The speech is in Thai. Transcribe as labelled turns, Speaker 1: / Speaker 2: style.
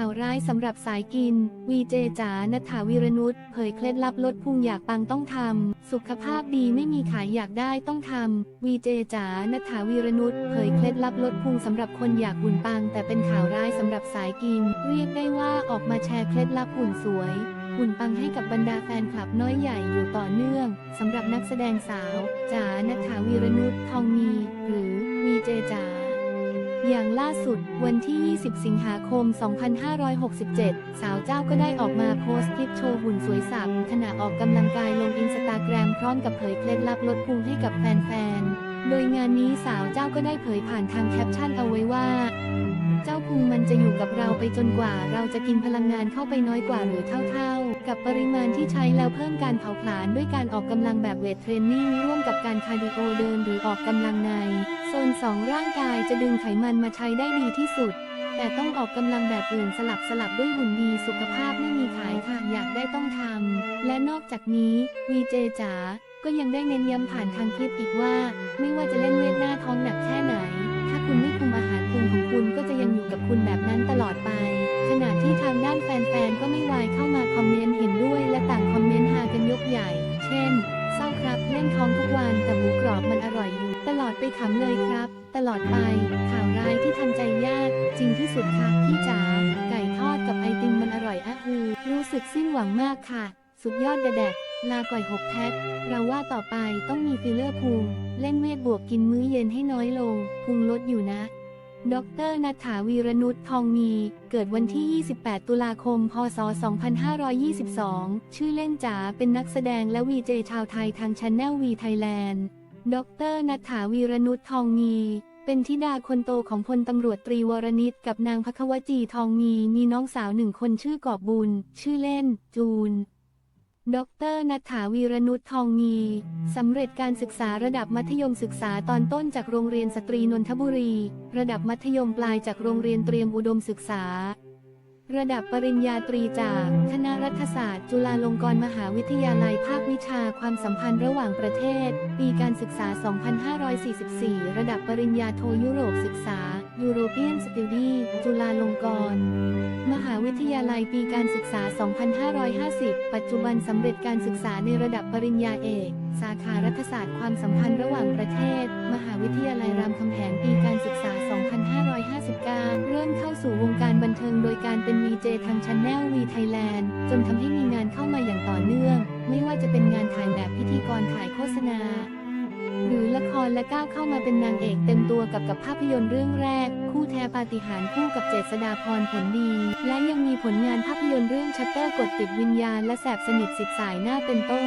Speaker 1: ข่าวร้ายสำหรับสายกิน วีเจจ๋านัฐาวีรนุชเผยเคล็ดลับลดพุงอยากปังต้องทำ สุขภาพดีไม่มีขายอยากได้ต้องทำ วีเจจ๋านัฐาวีรนุชเผยเคล็ดลับลดพุงสำหรับคนอยากหุ่นปัง แต่เป็นข่าวร้ายสำหรับสายกิน เรียกได้ว่าออกมาแชร์เคล็ดลับหุ่นสวย หุ่นปังให้กับบรรดาแฟนคลับน้อยใหญ่อยู่ต่อเนื่องสำหรับนักแสดงสาวจ๋านัฐาวีรนุชทองมี หรือวีเจจ๋า อย่างล่าสุด วันที่ 20 สิงหาคม 2567 สาวเจ้าก็ได้ออกมาโพสต์คลิปโชว์หุ่นสวยสับขณะออกกำลังกายลงอินสตาแกรมพร้อมกับเผยเคล็ดลับลดพุงให้กับแฟนๆ โดยงานนี้สาวเจ้าก็ได้เผยผ่านทางแคปชั่นเอาไว้ว่า เจ้าพุงมันจะอยู่กับเราไปจนกว่าเราจะกินพลังงานเข้าไปน้อยกว่าหรือเท่าๆ กับปริมาณที่ใช้แล้วเพิ่มการเผาผลาญด้วยการออกกำลังแบบเวทเทรนนิ่งร่วมกับการคาร์ดิโอเดินหรือออกกำลังใน ซน 2 ร่างกายจะดึงไขมันมาใช้ได้ดีที่สุด แต่ต้องออกกำลังแบบอื่นสลับสลับด้วยหุ่นดีสุขภาพไม่มีขายค่ะอยากได้ต้องทำ และนอกจากนี้วีเจจ๋าก็ยังได้เน้นย้ำผ่านทางคลิปอีกว่า ไม่ว่าจะเล่นเว เล่นท้องทุกวันแต่หมูกรอบมันอร่อยอยู่ ตลอดไปขำเลยครับ ตลอดไป ข่าวร้ายที่ทำใจยาก จริงที่สุดค่ะพี่จ๋าไก่ทอดกับไอติมมันอร่อยอะฮือรู้สึกสิ้นหวังมากค่ะ สุดยอดแดดลาก่อยหกแพ็คเราว่าต่อไปต้องมีฟิลเลอร์พุงเล่นเวทบวกกินมื้อเย็นให้น้อยลงพุงลดอยู่นะ ดรนัฐาวีรนุชทองมี เกิดวันที่ 28 ตุลาคม พศ 2522 ชื่อเล่นจ๋า เป็นนักแสดงและวีเจชาวไทยทางช n แนลวีไทยแลนด์ ดรนัฐาวีรนุชทองมี เป็นธิดาคนโตของพลตำรวจตรีวรนิตกับนางพควจีทองมี มีน้องสาวหนึ่งคนชื่อกอบบุญ ชื่อเล่น จูน ดรนัฐาวีรนุชทองมีสำเร็จการศึกษาระดับมัธยมศึกษาตอนต้นจากโรงเรียนสตรีนนทบุรี ระดับมัธยมปลายจากโรงเรียนเตรียมอุดมศึกษา ระดับปริญญาตรีจาก คณะรัฐศาสตร์ จุฬาลงกรณ์มหาวิทยาลัยภาควิชาความสัมพันธ์ระหว่างประเทศ ปีการศึกษา 2544 ระดับปริญญาโทยุโรปศึกษา European Study จุฬาลงกรณ์มหาวิทยาลัยปีการศึกษา 2550 ปัจจุบันสำเร็จการศึกษาในระดับปริญญาเอก สาขารัฐศาสตร์ความสัมพันธ์ระหว่างประเทศ มหาวิทยาลัยรามคำแหงปีการศึกษา 2559 เทิงโดยการเป็นวีเจทางช n แนลวีไทยแลนด์จนทำให้มีงานเข้ามาอย่างต่อเนื่อง ไม่ว่าจะเป็นงานถ่ายแบบพิธีกรถ่ายโฆษณา หรือละครและก้าวเข้ามาเป็นนางเอกเต็มตัวกับกับภาพยนตร์เรื่องแรก คู่แท้ปาฏิหาริย์คู่กับเจษดาพรผลดี และยังมีผลงานภาพยนตร์เรื่องชัตเตอร์กดติดวิญญาณและแสบสนิทสิทธิสายหน้าเป็นต้น